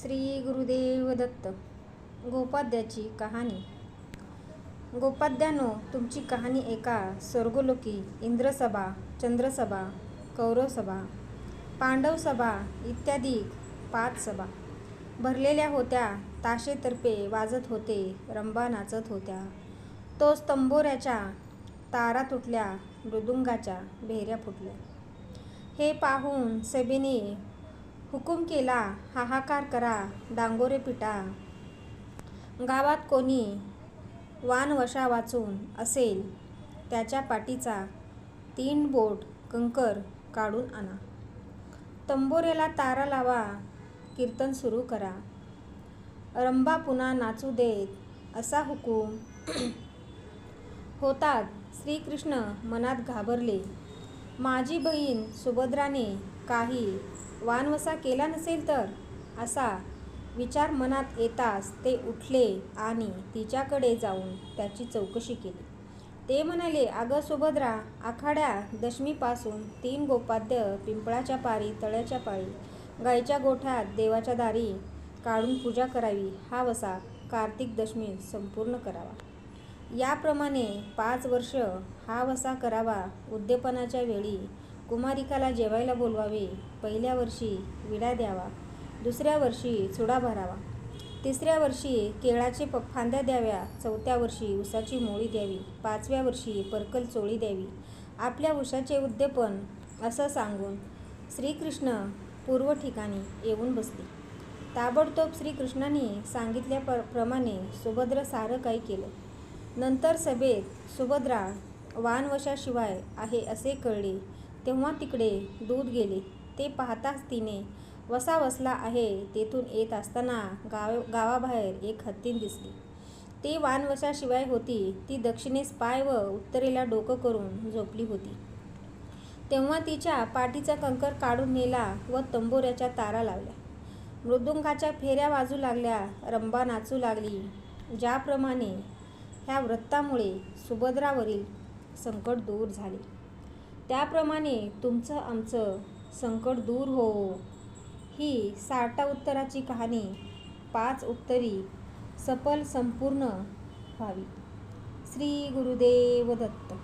श्री गुरुदेव दत्त गोपाद्याची कहाणी. गोपाद्यानो तुमची कहाणी एका स्वर्गलोकी इंद्रसभा चंद्रसभा कौरवसभा पांडवसभा इत्यादी पाच सभा. भरलेल्या होत्या ताशेतर्फे वाजत होते रंबा नाचत होत्या. तो स्तंभोऱ्याच्या तारा तुटल्या मृदुंगाच्या भेऱ्या फुटल्या. हे पाहून सभेने हुकूम केला हाहाकार करा डांगोरे पिटा. गावात कोणी वानवशा वाचून असेल त्याच्या पाठीचा तीन बोट कंकर काढून आणा. तंबोऱ्याला तारा लावा कीर्तन सुरू करा. रंबा पुन्हा नाचू देत असा हुकूम होतात श्रीकृष्ण मनात घाबरले. माझी बहीण सुभद्राने काही वानवसा केला नसेल तर? असा विचार मनात येताच ते उठले आणि तिच्याकडे जाऊन त्याची चौकशी केली. ते म्हणाले अगं सुभद्रा आखाड्या दशमीपासून तीन गोपाद्य पिंपळाच्या पारी तळ्याच्या पाळी गायच्या गोठ्यात देवाच्या दारी काढून पूजा करावी. हा वसा कार्तिक दशमी संपूर्ण करावा. याप्रमाणे पाच वर्ष हा वसा करावा उद्यापनाच्या वेळी कुमारिकाला जेवायला बोलवावे पहिल्या वर्षी विडा द्यावा दुसऱ्या वर्षी चुडा भरावा. तिसऱ्या वर्षी केळाचे प फांद्या द्याव्या चौथ्या वर्षी उसाची मोळी द्यावी पाचव्या वर्षी परकल चोळी द्यावी. आपल्या उशाचे उद्यापन असं सांगून श्रीकृष्ण पूर्व ठिकाणी येऊन बसले. ताबडतोब श्रीकृष्णाने सांगितल्या प्र प्रमाणे सुभद्र सारं काही केलं. नंतर सभेत सुभद्रा वानवशाशिवाय आहे असे कळले तेव्हा तिकडे दूध गेले. ते पाहताच तिने वसा वसला आहे. तेथून येत असताना गाव गावाबाहेर एक हत्तीन दिसली. ती वानवशाशिवाय होती. ती दक्षिणेस पाय व उत्तरेला डोकं करून झोपली होती. तेव्हा तिच्या पाठीचा कंकर काढून नेला व तंबोऱ्याच्या तारा लावल्या. मृदुंगाच्या फेऱ्या वाजू लागल्या रंबा नाचू लागली. ज्याप्रमाणे ह्या व्रतामुळे सुभद्रावरील संकट दूर झाले. त्याप्रमाणे तुमचं आमचं संकट दूर हो. ही साठा उत्तराची कहाणी पाच उत्तरी सफल संपूर्ण व्हावी. श्री गुरुदेव दत्त.